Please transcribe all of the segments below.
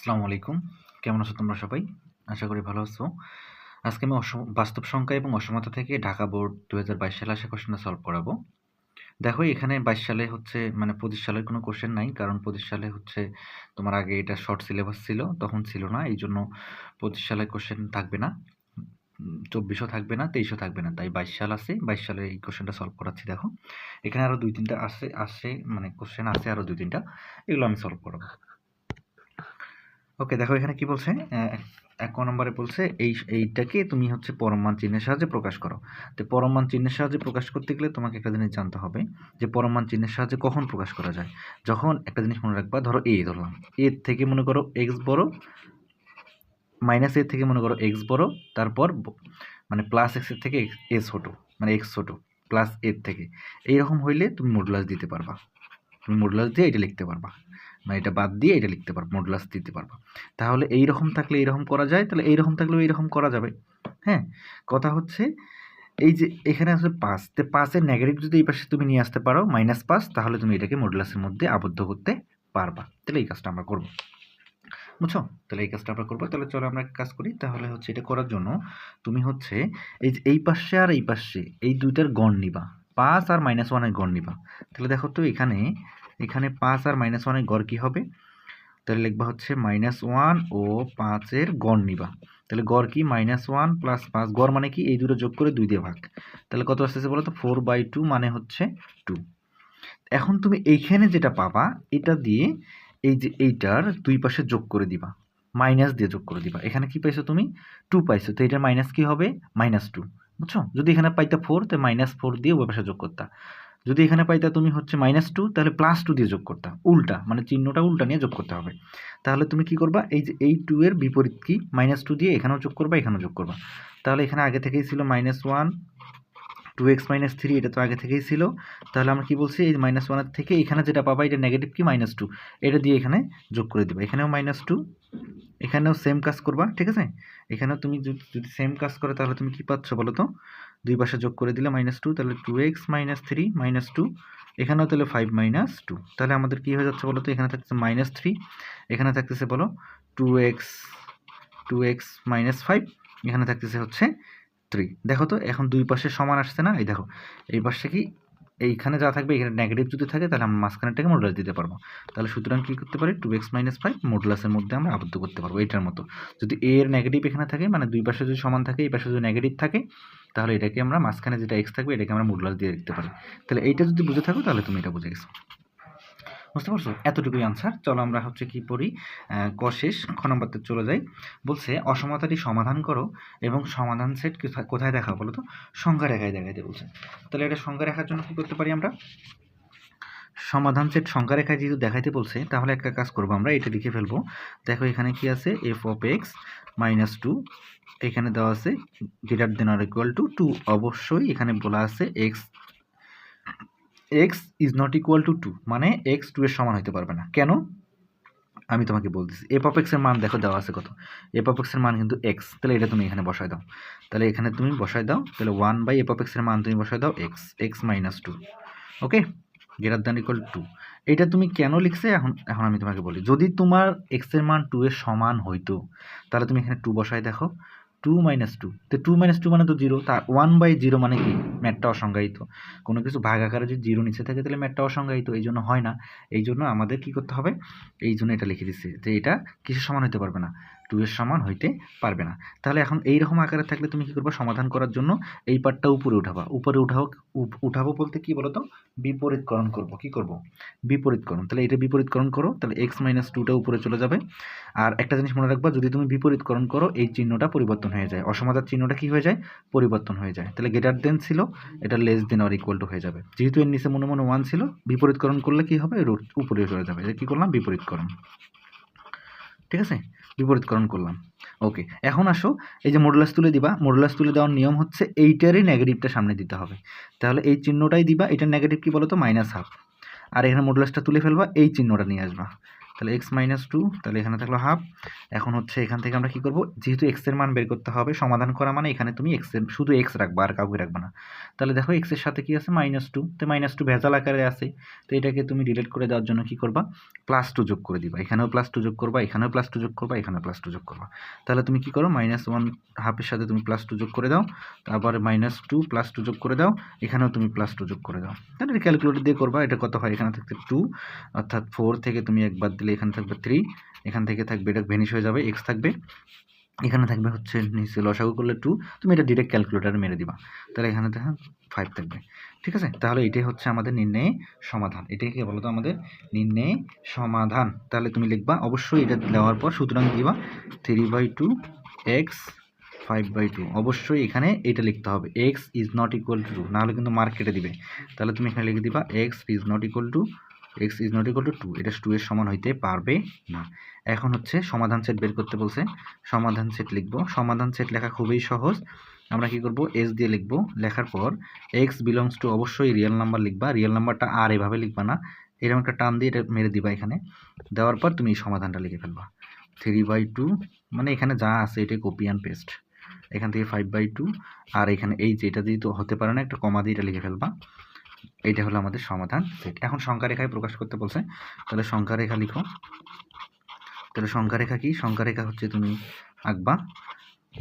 আসসালামু আলাইকুম। কেমন আছো তোমরা সবাই? আশা করি ভালো আছো। আজকে আমি বাস্তব সংখ্যা এবং অসমতা থেকে ঢাকা বোর্ড দু হাজার বাইশ সালে আসা কোশ্চেনটা সলভ করাবো। দেখো, এখানে বাইশ সালে হচ্ছে মানে পঁচিশ সালের কোনো কোশ্চেন নাই, কারণ পঁচিশ সালে হচ্ছে তোমার আগে এটা শর্ট সিলেবাস ছিল, তখন ছিল না এই জন্য পঁচিশ সালে কোশ্চেন থাকবে না। চব্বিশও থাকবে না, তেইশও থাকবে না, তাই বাইশ সাল আছে, বাইশ সালে এই কোশ্চেনটা সলভ করাচ্ছি, দেখো। এখানে আরও দুই তিনটা আসে আসে মানে কোশ্চেন আছে আরও দুই তিনটা, এগুলো আমি সলভ করাবো। ওকে দেখো এখানে কি বলছে? এক নম্বরে বলছে এই এইটাকে তুমি হচ্ছে পরমাণ চিহ্নের সাহায্যে প্রকাশ করো। তো পরমাণ চিহ্নের সাহায্যে প্রকাশ করতে গেলে তোমাকে একটা জিনিস জানতে হবে যে পরমাণ চিহ্নের সাহায্যে কখন প্রকাশ করা যায়? যখন একটা জিনিস মনে রাখবা ধরো এ ধরলাম। এর থেকে মনে করো এক্স বড় মাইনাস এর থেকে মনে করো এক্স বড় তারপর মানে প্লাস এক্সের থেকে এ ছোটো মানে এক্স ছোটো প্লাস এর থেকে। এইরকম হইলে তুমি মডুলাস দিতে পারবা। তুমি মডুলাস দিয়ে এটা লিখতে পারবা। মানে এটা বাদ দিয়ে এটা লিখতে পারব মডুলাস দিতে পারবা। তাহলে এই রকম থাকলে এইরকম করা যায়, তাহলে এইরকম থাকলেও এইরকম করা যাবে। হ্যাঁ? কথা হচ্ছে, এই যে এখানে আছে পাঁচ, তো পাঁচের নেগেটিভ যদি এই পাশে তুমি নিয়ে আসতে পারো মাইনাস পাঁচ, তাহলে তুমি এটাকে মডুলাসের মধ্যে আবদ্ধ করতে পারবা। তাহলে এই কাজটা আমরা করব। বুঝছ? তাহলে এই কাজটা আমরা করব। তাহলে চলো আমরা কাজ করি, তাহলে হচ্ছে এটা করার জন্য তুমি হচ্ছে এই যে এই পাশে আর এই পাশে, এই দুইটার গণ নিবা। পাঁচ আর মাইনাস ওয়ানের গণ নিবা। তাহলে দেখো তো এখানে এখানে পাঁচ আর মাইনাস ওয়ানের গড় কী হবে? তাহলে লিখবা হচ্ছে মাইনাস ওয়ান ও পাঁচের গড় নিবা। তাহলে গড় কি? মাইনাস ওয়ান প্লাস পাঁচ, গড় মানে কি? এই দুটো যোগ করে দুই দিয়ে ভাগ। তাহলে কত আসতেছে বলো তো? ফোর বাই টু মানে হচ্ছে টু এখন তুমি এইখানে যেটা পাবা, এটা দিয়ে এই যে এইটার দুই পাশে যোগ করে দিবা। মাইনাস দিয়ে যোগ করে দিবা। এখানে কি পাইছো তুমি? টু পাইছো। তো এটার মাইনাস কি হবে? মাইনাস টু বুঝছ? যদি এখানে পাইতা ফোর তো মাইনাস ফোর দিয়ে ওই পাশে যোগ করতা। যদি এখানে পাইতা তুমি হচ্ছে মাইনাস টু তাহলে প্লাস টু দিয়ে যোগ করতা। উল্টা মানে চিহ্নটা উল্টা নিয়ে যোগ করতে হবে। তাহলে তুমি কি করবা? এই যে এই টু এর বিপরীত কি? মাইনাস টু দিয়ে এখানেও যোগ করবা, এখানেও যোগ করবা। তাহলে এখানে আগে থেকেই ছিল minus one two x minus three এটা তো আগে থেকেই ছিল। তাহলে আমরা কি বলছি? এই মাইনাস ওয়ানের থেকে এখানে যেটা পাবা, এটা নেগেটিভ কি? মাইনাস টু এটা দিয়ে এখানে যোগ করে দিবা। এখানেও মাইনাস টু এখানেও সেম কাজ করবা, ঠিক আছে? এখানেও তুমি যদি সেম কাজ করে তাহলে তুমি কি পাচ্ছ বলো তো? দুই পাশে যোগ করে দিলে মাইনাস টু তাহলে two x minus three minus two এখানেও তাহলে ফাইভ মাইনাস টু তাহলে আমাদের কী হয়ে যাচ্ছে বলো তো? এখানে থাকছে মাইনাস থ্রি এখানে থাকতেছে বলো two x two x minus five এখানে থাকতেছে হচ্ছে থ্রি দেখো তো, এখন দুই পাশে সমান আসছে না? এই দেখো, এই পাশে কি এইখানে যা থাকবে এখানে নেগেটিভ যদি থাকে, তাহলে আমরা মাঝখানেটাকে মডুলাস দিতে পারব। তাহলে সুতরাং কী করতে পারি? টু এক্স মাইনাস ফাইভ মডুলাসের মধ্যে আমরা আবদ্ধ করতে পারব এটার মতো। যদি এ এর নেগেটিভ এখানে থাকে মানে দুই পাশে যদি সমান থাকে, এই পাশে যদি নেগেটিভ থাকে, তাহলে এটাকে আমরা মাঝখানে যেটা এক্স থাকবে, এটাকে আমরা মডুলাস দিয়ে লিখতে পারি। তাহলে এইটা যদি বুঝে থাকো, তাহলে তুমি এটা বুঝে গেছো। বুঝতে পারছ? এতটুকুই আনসার চলো আমরা হচ্ছে কি পড়ি। আহ, ক শেষ? খ নম্বরতে চলে যাই। বলছে অসমতাটি সমাধান করো এবং সমাধান সেট কোথায়- কোথায় দেখা বলো তো? সংখ্যা রেখায় দেখাইতে বলছে। তাহলে এটা সংখ্যা রেখার জন্য কী করতে পারি আমরা? সমাধান সেট সংখ্যা রেখায় যেহেতু দেখাইতে বলছে তাহলে একটা কাজ করব আমরা এটা লিখে ফেলব। দেখো এখানে কি আছে? F of x minus two এখানে দেওয়া আছে greater than or equal to two অবশ্যই এখানে বলা আছে x x is not equal to two মানে এক্স টু এর সমান হতে পারবে না। কেন? আমি তোমাকে বলতেছি এফ অফ এক্সের মান দেখো, দেওয়া আছে কত? এফ অফ এক্সের মান কিন্তু এক্স তাহলে এটা তুমি এখানে বসায় দাও। তাহলে এখানে তুমি বসায় দাও, তাহলে ওয়ান বাই এফ অফ এক্সের মান তুমি বসায় দাও x x minus two okay greater than equal to two তুমি কেন লিখছে? এখন এখন আমি তোমাকে বলি, যদি তোমার এক্সের মান টু এর সমান হইতো, তাহলে তুমি এখানে টু বসায় দেখো। টু মাইনাস টু তো টু মাইনাস টু মানে তো জিরো তা ওয়ান বাই জিরো মানে কি? ম্যাটটা অসংজ্ঞায়িত। কোনো কিছু ভাগ আকারে যদি জিরো নিচে থাকে, তাহলে ম্যাটটা অসংজ্ঞায়িত। এই জন্য হয় না। এই জন্য আমাদের কি করতে হবে? এই জন্য এটা লিখে দিচ্ছে যে এটা কিছু সমান হতে পারবে না? টু এর সমান হইতে পারবে না। তাহলে এখন এই রকম আকারে থাকলে তুমি কি করবে? সমাধান করার জন্য এই পার্টটা উপরে উঠাবা। উপরে উঠাও উঠাবো বলতে কি বলতো? বিপরীতকরণ করব। কি করব? বিপরীতকরণ। তাহলে এটা বিপরীতকরণ করো, তাহলে এক্স মাইনাস টুটা উপরে চলে যাবে। আর একটা জিনিস মনে রাখবা, যদি তুমি বিপরীতকরণ করো, এই চিহ্নটা পরিবর্তন হয়ে যায়। অসমাধার চিহ্নটা কি হয়ে যায়? পরিবর্তন হয়ে যায়। তাহলে গ্রেটার দেন ছিল, এটা less than or equal to হয়ে যাবে। যেহেতু এর নিচে মনে মনে ওয়ান ছিল, বিপরীতকরণ করলে কি হবে? রুট উপরে চলে যাবে। এটা কি করলাম? বিপরীতকরণ। ঠিক আছে? বিপরীতকরণ করলাম। ওকে এখন আসো, এই যে মডুলাস তুলে দিবা মডুলাস তুলে দেওয়ার নিয়ম হচ্ছে এইটারই নেগেটিভটা সামনে দিতে হবে। তাহলে এই চিহ্নটাই দিবা এটার নেগেটিভ কী বলো তো মাইনাস হাফ আর এখানে মডুলাসটা তুলে ফেলবা, এই চিহ্নটা নিয়ে আসবা। তাহলে এক্স মাইনাস টু তাহলে এখানে থাকল হাফ এখন হচ্ছে এখান থেকে আমরা কী করব? যেহেতু এক্সের মান বের করতে হবে, সমাধান করা মানে এখানে তুমি এক্সের শুধু এক্স রাখবা, আর কাউকে রাখবা না। তাহলে দেখো এক্সের সাথে কি আছে? মাইনাস টু তো মাইনাস টু ভেজাল আকারে আছে। তো এটাকে তুমি ডিলিট করে দেওয়ার জন্য কি করবা? প্লাস টু যোগ করে দিবা। এখানেও প্লাস টু যোগ করবা, এখানেও প্লাস টু যোগ করবা, এখানেও প্লাস টু যোগ করবা। তাহলে তুমি কি করো? মাইনাস ওয়ান হাফের সাথে তুমি প্লাস টু যোগ করে দাও। তারপরে মাইনাস টু প্লাস টু যোগ করে দাও। এখানেও তুমি প্লাস টু যোগ করে দাও। তাহলে ক্যালকুলেটর দিয়ে করবা। এটা কত হয়? এখানে থাকতে টু অর্থাৎ ফোর থেকে তুমি একবার দিলে এখানে থাকবে থ্রি এখান থেকে থাকবে, এটা ভেনিশ হয়ে যাবে এক্স থাকবে। এখানে থাকবে হচ্ছে নিচে লসাগু করলে টু তুমি এটা ডিরেক্ট ক্যালকুলেটারে মেরে দিবা। তাহলে এখানে দেখা ফাইভ থাকবে। ঠিক আছে? তাহলে এটাই হচ্ছে আমাদের নির্ণয়ে সমাধান। এটাই কি বলতো আমাদের? নির্ণয়ে সমাধান। তাহলে তুমি লিখবা, অবশ্যই এটা দেওয়ার পর সুতরাং দিবা three by two x five by two অবশ্যই এখানে এটা লিখতে হবে x is not equal to two নাহলে কিন্তু মার্ক কেটে দিবে। তাহলে তুমি এখানে লিখে দিবা x is not equal to x is not equal to two two two এর সমান হইতে পারবে না। এখন হচ্ছে সমাধান সেট বের করতে বলছে। সমাধান সেট লিখব। সমাধান সেট লেখা খুবই সহজ। আমরা কি করব? এস দিয়ে লিখব। লেখার পর এক্স বিলংস টু অবশ্যই রিয়েল নাম্বার লিখবা। রিয়েল নাম্বারটা আর এভাবে লিখবা না। এরকম একটা টান দিয়ে এটা মেরে দিবা এখানে। দেওয়ার পর তুমি এই সমাধানটা লিখে ফেলবা। থ্রি বাই টু মানে এখানে যা আছে এটা কপি অ্যান্ড পেস্ট এখান থেকে ফাইভ বাই টু আর এখানে এই যেটা দিয়ে তো হতে পারে না, একটা কমা দিয়ে এটা লিখে ফেলবা। এইটা হলো আমাদের সমাধান। এখন সংখ্যা রেখায় প্রকাশ করতে বলছে। তাহলে সংখ্যা রেখা লিখো। তাহলে সংখ্যা রেখা কি? সংখ্যা রেখা হচ্ছে তুমি আঁকবা।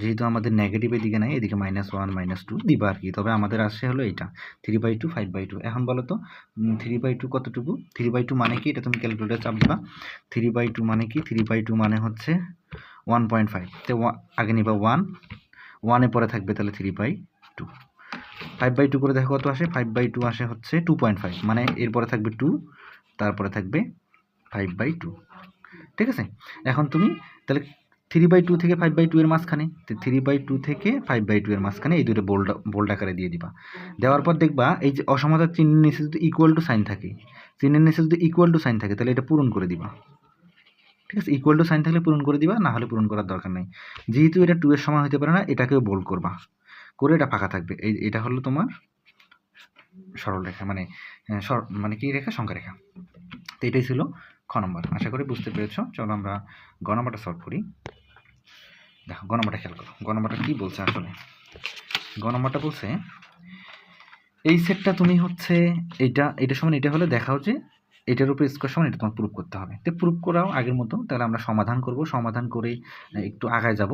যেহেতু আমাদের নেগেটিভের দিকে নাই, এদিকে মাইনাস ওয়ান মাইনাস টু দিবা আর কি। তবে আমাদের আসে হলো এইটা three by two five by two এখন বলো তো থ্রি বাই টু কতটুকু? থ্রি বাই টু মানে কি? এটা তুমি ক্যালকুলেটার চাপ দিবা। থ্রি বাই টু মানে কি? থ্রি বাই টু মানে হচ্ছে ওয়ান পয়েন্ট ফাইভ তো আগে নিবা ওয়ান ওয়ানে পরে থাকবে তাহলে three by two five by two করে দেখো কত আসে? ফাইভ বাই টু আসে হচ্ছে টু পয়েন্ট ফাইভ মানে এরপরে থাকবে টু তারপরে থাকবে ফাইভ বাই টু ঠিক আছে? এখন তুমি তাহলে থ্রি বাই টু থেকে ফাইভ বাই টু এর মাঝখানে থ্রি বাই টু থেকে ফাইভ বাই টু এর মাঝখানে এই দুটো বোল্ড বোল্ড আকারে দিয়ে দিবা। দেওয়ার পর দেখবা এই যে অসমাধার চিহ্নের নিচে যদি ইকুয়াল টু সাইন থাকে, চিহ্নের নিচে যদি ইকুয়াল টু সাইন থাকে, তাহলে এটা পূরণ করে দিবা। ঠিক আছে? ইকুয়াল টু সাইন থাকলে পূরণ করে দিবা, না হলে পূরণ করার দরকার নেই। যেহেতু এটা টু এর সমান হতে পারে না, এটাকেও বোল্ড করবা। করে এটা ফাঁকা থাকবে। এই, এটা হলো তোমার সরল রেখা মানে সর মানে কি রেখা? সংখ্যা রেখা। তো এটাই ছিল খ নম্বর। আশা করি বুঝতে পেরেছ। চলো আমরা গ নম্বরটা সলভ করি। দেখো, গ নম্বরটা খেয়াল করো। গ নম্বরটা কী বলছে আসলে? গ নম্বরটা বলছে, এই সেটটা তুমি হচ্ছে এইটা এটা সমান এটা হলে দেখাও যে এটার উপরে স্কোয়ার সমান, এটা তোমার প্রুভ করতে হবে। তো প্রুফ করাও আগের মতো, তাহলে আমরা সমাধান করব। সমাধান করে একটু আগায় যাব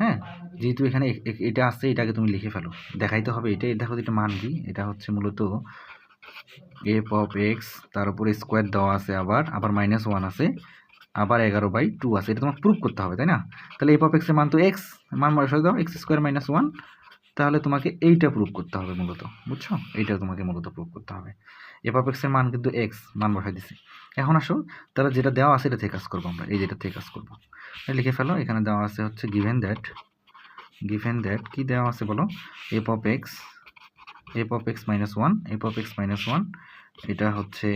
হ্যাঁ? যেহেতু এখানে এটা আসছে এটাকে তুমি লিখে ফেলো। দেখাইতে হবে এটা দেখো এটা মান কি। এটা হচ্ছে মূলত এফ অফ এক্স তার উপরে স্কোয়ার দেওয়া আছে আবার আবার মাইনাস ওয়ান আছে, আবার এগারো বাই টু আছে। এটা তোমার প্রুফ করতে হবে, তাই না? তাহলে এফ অফ এক্সের মান তো এক্স মান বসাই দাও এক্স স্কোয়ার মাইনাস ওয়ান তাহলে তোমাকে এইটা প্রুভ করতে হবে মূলত, বুঝছ? এইটা তোমাকে মূলত প্রুভ করতে হবে। এফ অফ এক্সের মান কিন্তু এক্স মান বসাই দিছি। এখন আসো, তাহলে যেটা দেওয়া আছে এটা থেকে কাজ করব আমরা, এই যেটা থেকে কাজ করব। লিখে ফেলো, এখানে দেওয়া আছে হচ্ছে গিভেন দ্যাট গিভেন দ্যাট কি দেওয়া আছে বলো? F of x f of x minus one f of x minus one এটা হচ্ছে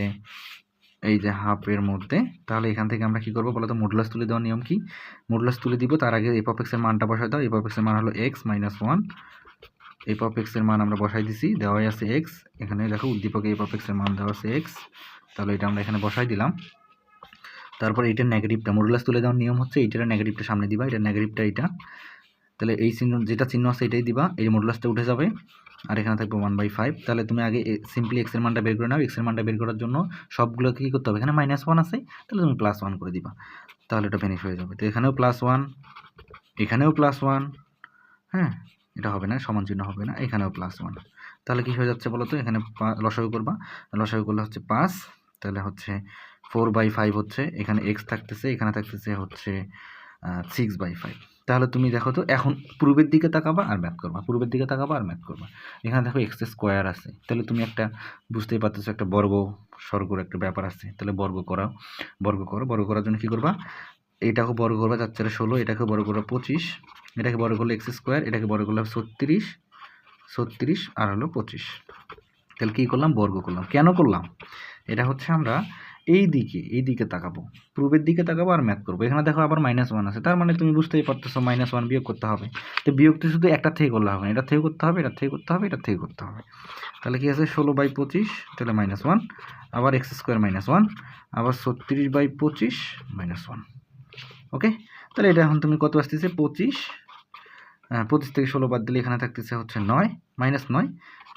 এই যে হাফের মধ্যে। তাহলে এখান থেকে আমরা কি করব বলো তো? মডুলাস তুলে দেওয়ার নিয়ম কি? মডুলাস তুলে দিব, তার আগে এফ অফ এক্সের মানটা বসাই দাও। এফ অফ এক্সের মান হলো x minus one f of এক্সের মান আমরা বসাই দিছি, দেওয়াই আছে এক্স এখানে দেখো উদ্দীপকে এফ অফ এক্সের মান দেওয়া আছে এক্স তাহলে এটা আমরা এখানে বসাই দিলাম। তারপর এইটার নেগেটিভটা মডুলাস তুলে দেওয়ার নিয়ম হচ্ছে এইটার নেগেটিভটা সামনে দিবা এটার নেগেটিভটা এইটা। তাহলে এই চিহ্ন, যেটা চিহ্ন আছে এটাই দিবা, এই মডুলাসটা উঠে যাবে। আর এখানে থাকবে ওয়ান বাই ফাইভ তাহলে তুমি আগে সিম্পলি এক্সের মানটা বের করে নাও। এক্সের মানটা বের করার জন্য সবগুলোকে কী করতে হবে? এখানে মাইনাস ওয়ান আছে, তাহলে তুমি প্লাস ওয়ান করে দিবা। তাহলে এটা ফিনিশ হয়ে যাবে। তো এখানেও প্লাস ওয়ান এখানেও প্লাস ওয়ান হ্যাঁ? এটা হবে না, সমান চিহ্ন হবে না, এখানেও প্লাস ওয়ান তাহলে কী হয়ে যাচ্ছে বলো তো এখানে লসাগু করবা। লসাগু করলে হচ্ছে পাঁচ, তাহলে হচ্ছে ফোর বাই ফাইভ হচ্ছে, এখানে এক্স থাকতেছে, এখানে থাকতেছে হচ্ছে সিক্স বাই ফাইভ তাহলে তুমি দেখো তো, এখন পূর্বের দিকে তাকাবা আর ম্যাথ করবা। পূর্বের দিকে তাকাবা আর ম্যাথ করবা। এখানে দেখো এক্স স্কোয়ার আছে। তাহলে তুমি একটা, বুঝতেই পারতেছো, একটা বর্গ, স্বর্গর একটা ব্যাপার আছে। তাহলে বর্গ করাও, বর্গ করো। বর্গ করার জন্য কী করবা? এটাকে বর্গ করবা চার চারে ষোলো, এটাকে বর্গ করবা পঁচিশ, এটাকে বর্গ করলে এক্স স্কোয়ার, এটাকে বড় করলে ছত্রিশ ছত্রিশ আর হলো পঁচিশ। তাহলে কী করলাম? বর্গ করলাম। কেন করলাম? এটা হচ্ছে আমরা এই দিকে এই দিকে তাকাবো। প্রুফের দিকে তাকাবো আর ম্যাথ করব। এখানে দেখো আবার মাইনাস ওয়ান আছে। তার মানে তুমি বুঝতেই পারতেছো মাইনাস ওয়ান বিয়োগ করতে হবে। তো বিয়োগ তো শুধু একটা থেকে করলে হবে না। এটা থেকে করতে হবে, এটা থেকে করতে হবে, এটা থেকে করতে হবে। তাহলে কী আছে? ষোলো বাই পঁচিশ, তাহলে মাইনাস ওয়ান আবার এক্স স্কোয়ার মাইনাস ওয়ান আবার ছত্রিশ বাই পঁচিশ মাইনাস ওয়ান ওকে? তাহলে এটা এখন তুমি কত আসতেছে? পঁচিশ। হ্যাঁ, পঁচিশ থেকে ষোলো বাদ দিলে এখানে থাকতেছে হচ্ছে নয় মাইনাস নয়।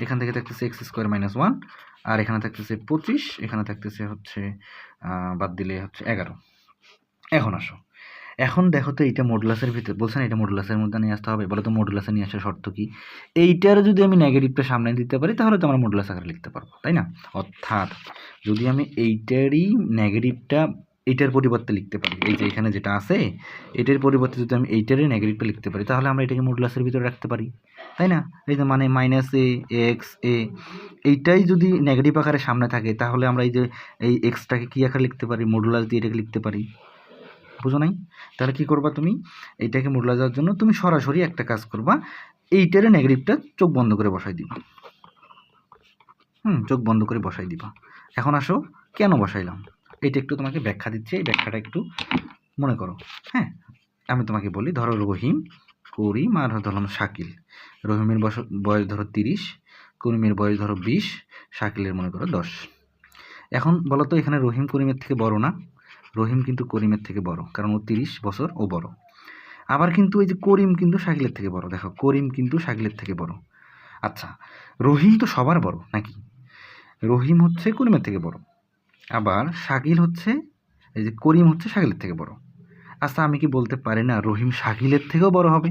এখান থেকে থাকতেছে এক্স স্কোয়ার মাইনাস ওয়ান আর এখানে থাকতেছে পঁচিশ এখানে থাকতেছে হচ্ছে বাদ দিলে হচ্ছে এগারো। এখন আসো। এখন দেখো তো এইটা মডুলাসের ভিতর বলছেন এটা মডুলাসের মধ্যে নিয়ে আসতে হবে? বলো তো মডুলাসে নিয়ে আসার শর্ত কি? এইটার যদি আমি নেগেটিভটা সামনে দিতে পারি তাহলে তো আমরা মডুলাস আকারে লিখতে পারব তাই না? অর্থাৎ যদি আমি এইটারই নেগেটিভটা এইটার পরিবর্তে লিখতে পারি। এই যে এখানে যেটা আছে এটার পরিবর্তে যদি আমি এইটারই নেগেটিভটা লিখতে পারি, তাহলে আমরা এটাকে মডুলাসের ভিতরে রাখতে পারি। তাই না? এই যে মানে মাইনাস এ এক্স এ এইটাই যদি নেগেটিভ আকারে সামনে থাকে, তাহলে আমরা এই যে এই এক্সটাকে কী আকারে লিখতে পারি? মডুলাস দিয়ে এটাকে লিখতে পারি। বুঝো নাই? তাহলে কী করবা তুমি? এইটাকে মডুলাস দেওয়ার জন্য তুমি সরাসরি একটা কাজ করবা, এইটারে নেগেটিভটা চোখ বন্ধ করে বসাই দিবা। হুম, চোখ বন্ধ করে বসাই দিবা। এখন আসো, কেন বসাইলাম? এইটা একটু তোমাকে ব্যাখ্যা দিচ্ছি, এই ব্যাখ্যাটা একটু মনে করো হ্যাঁ? আমি তোমাকে বলি, ধরো রহিম, করিম আর ধরলাম শাকিল। রহিমের বয়স বয়স ধরো তিরিশ, করিমের বয়স ধরো বিশ, শাকিলের মনে করো দশ। এখন বলো তো এখানে রহিম করিমের থেকে বড় না, রহিম কিন্তু করিমের থেকে বড়, কারণ ও তিরিশ বছর ও বড়। আবার কিন্তু এই যে করিম কিন্তু শাকিলের থেকে বড়, দেখো, করিম কিন্তু শাকিলের থেকে বড়। আচ্ছা রহিম তো সবার বড় নাকি? রহিম হচ্ছে করিমের থেকে বড়। আবার শাকিল হচ্ছে, এই যে করিম হচ্ছে শাকিলের থেকে বড়। আচ্ছা আমি কি বলতে পারি না, রহিম শাকিলের থেকেও বড় হবে?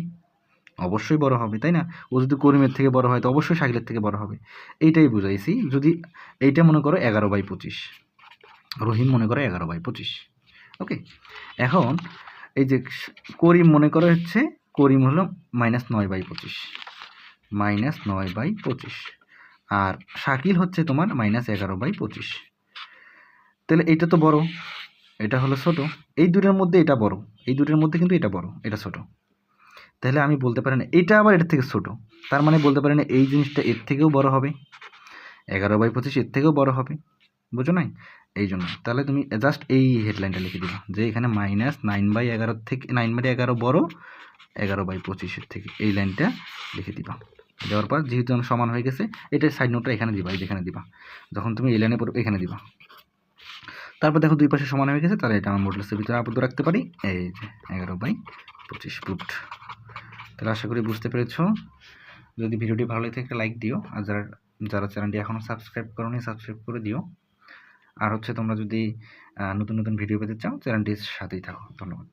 অবশ্যই বড় হবে, তাই না? ও যদি করিমের থেকে বড় হয়, তো অবশ্যই শাকিলের থেকে বড় হবে। এইটাই বুঝাইছি, যদি এইটা মনে করো এগারো বাই পঁচিশ। রহিম মনে করো এগারো বাই পঁচিশ। ওকে? এখন এই যে করিম মনে করো হচ্ছে, করিম হলো মাইনাস নয় বাই পঁচিশ। মাইনাস নয় বাই পঁচিশ। আর শাকিল হচ্ছে তোমার মাইনাস এগারো বাই পঁচিশ। তাহলে এইটা তো বড়। এটা হলো ছোট। এই দুটোর মধ্যে এটা বড়। এই দুটোর মধ্যে কিন্তু এটা বড়। এটা ছোট। তাহলে আমি বলতে পারি না, এটা আবার এটার থেকে ছোট। তার মানে বলতে পারি না এই জিনিসটা এর থেকেও বড় হবে। এগারো বাই পঁচিশ এর থেকেও বড় হবে। বুঝো নাই? এই জন্য। তাহলে তুমি জাস্ট এই হেডলাইনটা লিখে দিবা যে এখানে মাইনাস নাইন বাই এগারো থেকে নাইন বাই এগারো বড়, এগারো বাই পঁচিশের থেকে। এই লাইনটা লিখে দিবা। দেওয়ার পর যেহেতু সমান হয়ে গেছে, এটা সাইড নোটটা এখানে দিবা, এই যে এখানে দিবা। যখন তুমি এই লাইনে পড়বে, এখানে দিবা। তারপর দেখো দুই পাশে সমান হয়ে গেছে, তাহলে এটা আমার মডেলসের ভিতরে আবদ্ধ রাখতে পারি। এই যে, এগারো বাই পঁচিশ ফুট তাহলে আশা করি বুঝতে পেরেছ। যদি ভিডিওটি ভালো লাগে একটা লাইক দিও। আর যারা যারা চ্যানেলটি এখনও সাবস্ক্রাইব করোনি সাবস্ক্রাইব করে দিও। আর হচ্ছে তোমরা যদি নতুন নতুন ভিডিও পেতে চাও চ্যানেলটির সাথেই থাকো। ধন্যবাদ।